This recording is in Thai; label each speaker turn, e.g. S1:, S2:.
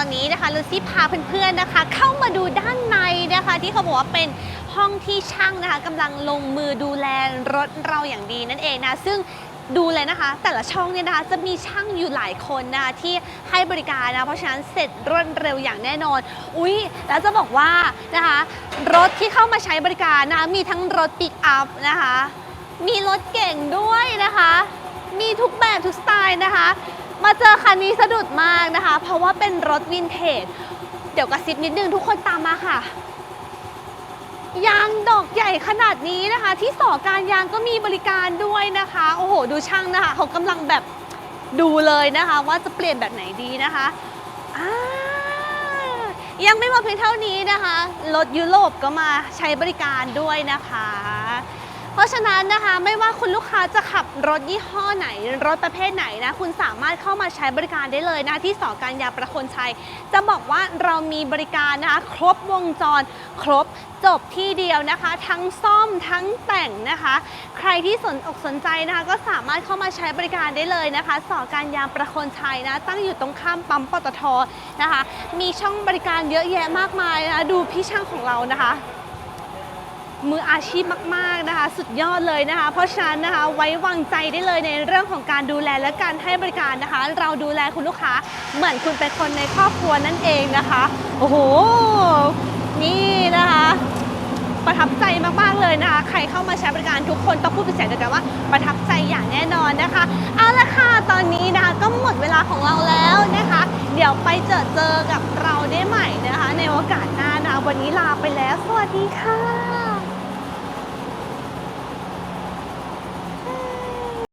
S1: อนนี้นะคะลูซี่พาเพื่อนๆนะคะ เข้ามาดูด้านในนะคะ ที่เขาบอกว่าเป็นห้องที่ช่างนะคะกำลังลงมือดูแลรถเราอย่างดีนั่นเองนะซึ่งดูเลยนะคะ แต่ละช่องเนี่ยนะคะจะมีช่างอยู่หลายคนนะคะที่ให้บริการนะเพราะฉะนั้นเสร็จรวดเร็วอย่างแน่นอน อุ๊ย แล้วจะบอกว่านะคะรถที่เข้ามาใช้บริการนะคะมีทั้งรถปิกอัพนะคะ มีรถเก่งด้วยนะคะ มีทุกแบบทุกสไตล์นะคะ มาเจอคันนี้สะดุดมาก ราะว่าเป็นรถวินเทจ เดี๋ยวกระซิบนิดนึงทุกคนตามมาค่ะ ยางดอกใหญ่ขนาดนี้นะคะ ที่สอการยางก็มีบริการด้วยนะคะ โอ้โห ดูช่างนะคะ เขากำลังแบบดูเลยนะคะ ว่าจะเปลี่ยนแบบไหนดีนะคะยังไม่หมดเพียงเท่านี้นะคะ รถยุโรปก็มาใช้บริการด้วยนะคะ เพราะฉะนั้นนะคะไม่ว่าคุณลูกค้าจะขับรถยี่ห้อไหน รถประเภทไหนนะคุณสามารถเข้ามาใช้บริการได้เลยนะที่สอการยาประคนชัย จะบอกว่าเรามีบริการนะคะครบวงจร ครบจบที่เดียวนะคะ ทั้งซ่อมทั้งแต่งนะคะ ใครที่สนอกสนใจนะคะก็สามารถเข้ามาใช้บริการได้เลยนะคะสอการยางประคนชัยนะ ตั้งอยู่ตรงข้ามปั๊มปตทนะคะ มีช่องบริการเยอะแยะมากมายนะะดูพี่ช่างของเรานะคะ มืออาชีพมาก ๆนะคะ สุดยอดเลยนะคะ เพราะฉะนั้นนะคะไว้วางใจได้เลยในเรื่องของการดูแลและการให้บริการนะคะ เราดูแลคุณลูกค้าเหมือนคุณเป็นคนในครอบครัวนั่นเองนะคะ โอ้โห นี่นะคะ ประทับใจมากๆเลยนะคะ ใครเข้ามาใช้บริการทุกคนต้องพูดเป็นเสียงเดียวกันว่าประทับใจอย่างแน่นอนนะคะเอาละค่ะตอนนี้นะคะก็หมดเวลาของเราแล้วนะคะ เดี๋ยวไปเจอเจอกับเราได้ใหม่นะคะ ในโอกาสหน้านะคะวันนี้ลาไปแล้ว สวัสดีค่ะ